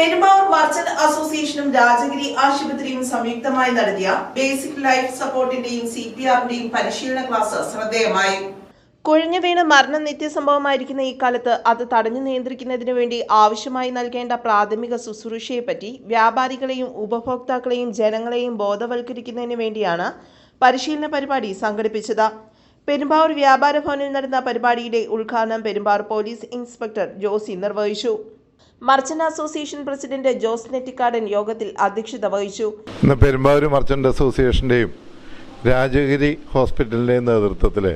Perumbavoor merchant അസോസിയേഷനും രാജഗിരി ആശുപത്രിയും സംയുക്തമായി നടത്തിയ ബേസിക് ലൈഫ് സപ്പോർട്ടിന്റെയും സി പി ആറിന്റെയും പരിശീലന ക്ലാസ് ശ്രദ്ധേയമായി. കുഴഞ്ഞു വീണ് മരണം നിത്യസംഭവമായിരിക്കുന്ന ഈ കാലത്ത് അത് തടഞ്ഞു നിയന്ത്രിക്കുന്നതിനു വേണ്ടി ആവശ്യമായി നൽകേണ്ട പ്രാഥമിക ശുശ്രൂഷയെപ്പറ്റി വ്യാപാരികളെയും ഉപഭോക്താക്കളെയും ജനങ്ങളെയും ബോധവൽക്കരിക്കുന്നതിനു വേണ്ടിയാണ് പരിശീലന പരിപാടി സംഘടിപ്പിച്ചത്. പെരുമ്പാവൂർ വ്യാപാര ഭവനിൽ നടന്ന പരിപാടിയുടെ ഉദ്ഘാടനം പെരുമ്പാവൂർ പോലീസ് ഇൻസ്പെക്ടർ ജോസി നിർവഹിച്ചു. Merchant association president Jose Nettikkadan യോഗത്തിൽ അധ്യക്ഷത വഹിച്ചു. ഇന്ന് പെരുമ്പാവൂർ മർച്ചന്റ് അസോസിയേഷന്റെയും രാജഗിരി ഹോസ്പിറ്റലിന്റെയും നേതൃത്വത്തിൽ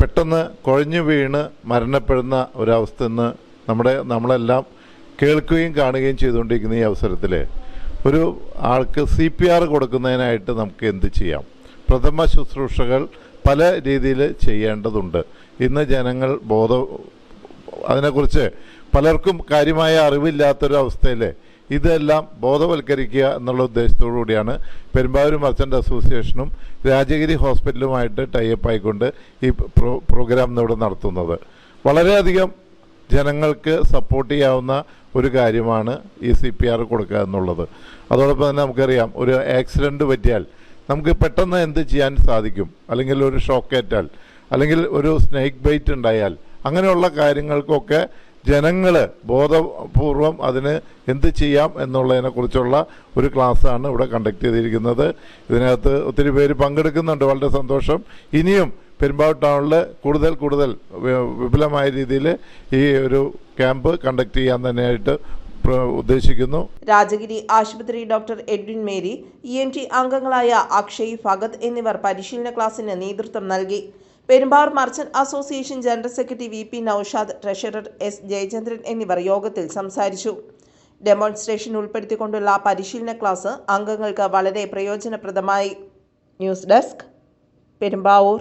പെട്ടെന്ന് കുഴഞ്ഞു വീണ് മരണപ്പെടുന്ന ഒരവസ്ഥ ഇന്ന് നമ്മുടെ നമ്മളെല്ലാം കേൾക്കുകയും കാണുകയും ചെയ്തുകൊണ്ടിരിക്കുന്ന ഈ അവസരത്തിൽ ഒരു ആൾക്ക് സി പി ആർ കൊടുക്കുന്നതിനായിട്ട് നമുക്ക് എന്ത് ചെയ്യാം? പ്രഥമ ശുശ്രൂഷകൾ പല രീതിയിൽ ചെയ്യേണ്ടതുണ്ട്. ഇന്ന് ജനങ്ങൾ ബോധ അതിനെക്കുറിച്ച് പലർക്കും കാര്യമായ അറിവില്ലാത്തൊരവസ്ഥയിലെ ഇതെല്ലാം ബോധവൽക്കരിക്കുക എന്നുള്ള ഉദ്ദേശത്തോടു കൂടിയാണ് പെരുമ്പാവൂർ മർച്ചന്റ് അസോസിയേഷനും രാജഗിരി ഹോസ്പിറ്റലുമായിട്ട് ടൈപ്പ് ആയിക്കൊണ്ട് ഈ പ്രോ പ്രോഗ്രാം ഇവിടെ നടത്തുന്നത്. വളരെയധികം ജനങ്ങൾക്ക് സപ്പോർട്ട് ചെയ്യാവുന്ന ഒരു കാര്യമാണ് ഈ സി പി ആർ കൊടുക്കുക എന്നുള്ളത്. അതോടൊപ്പം തന്നെ നമുക്കറിയാം ഒരു ആക്സിഡന്റ് പറ്റിയാൽ നമുക്ക് പെട്ടെന്ന് എന്ത് ചെയ്യാൻ സാധിക്കും? അല്ലെങ്കിൽ ഒരു ഷോക്കേറ്റാൽ അല്ലെങ്കിൽ ഒരു സ്നേക്ക് ബൈറ്റ് ഉണ്ടായാൽ അങ്ങനെയുള്ള കാര്യങ്ങൾക്കൊക്കെ ജനങ്ങൾ ബോധപൂർവം അതിന് എന്ത് ചെയ്യാം എന്നുള്ളതിനെക്കുറിച്ചുള്ള ഒരു ക്ലാസ്സാണ് ഇവിടെ കണ്ടക്ട് ചെയ്തിരിക്കുന്നത്. ഇതിനകത്ത് ഒത്തിരി പേര് പങ്കെടുക്കുന്നുണ്ട്. വളരെ സന്തോഷം. ഇനിയും പെരുമ്പാവൂർ ടൗണിൽ കൂടുതൽ കൂടുതൽ വിപുലമായ രീതിയിൽ ഈ ഒരു ക്യാമ്പ് കണ്ടക്ട് ചെയ്യാൻ തന്നെയായിട്ട് ഉദ്ദേശിക്കുന്നു. രാജഗിരി ആശുപത്രി doctor Edwin Mary E N T അംഗങ്ങളായ അക്ഷയ് ഭഗത് എന്നിവർ പരിശീലന ക്ലാസ്സിന് നേതൃത്വം നൽകി. Perumbavoor merchant association general secretary V P Naushad treasurer S Jayachandran എന്നിവർ യോഗത്തിൽ സംസാരിച്ചു. ഡെമോൺസ്ട്രേഷൻ ഉൾപ്പെടുത്തിക്കൊണ്ടുള്ള പരിശീലന ക്ലാസ് അംഗങ്ങൾക്ക് വളരെ പ്രയോജനപ്രദമായി. News desk Perumbavoor.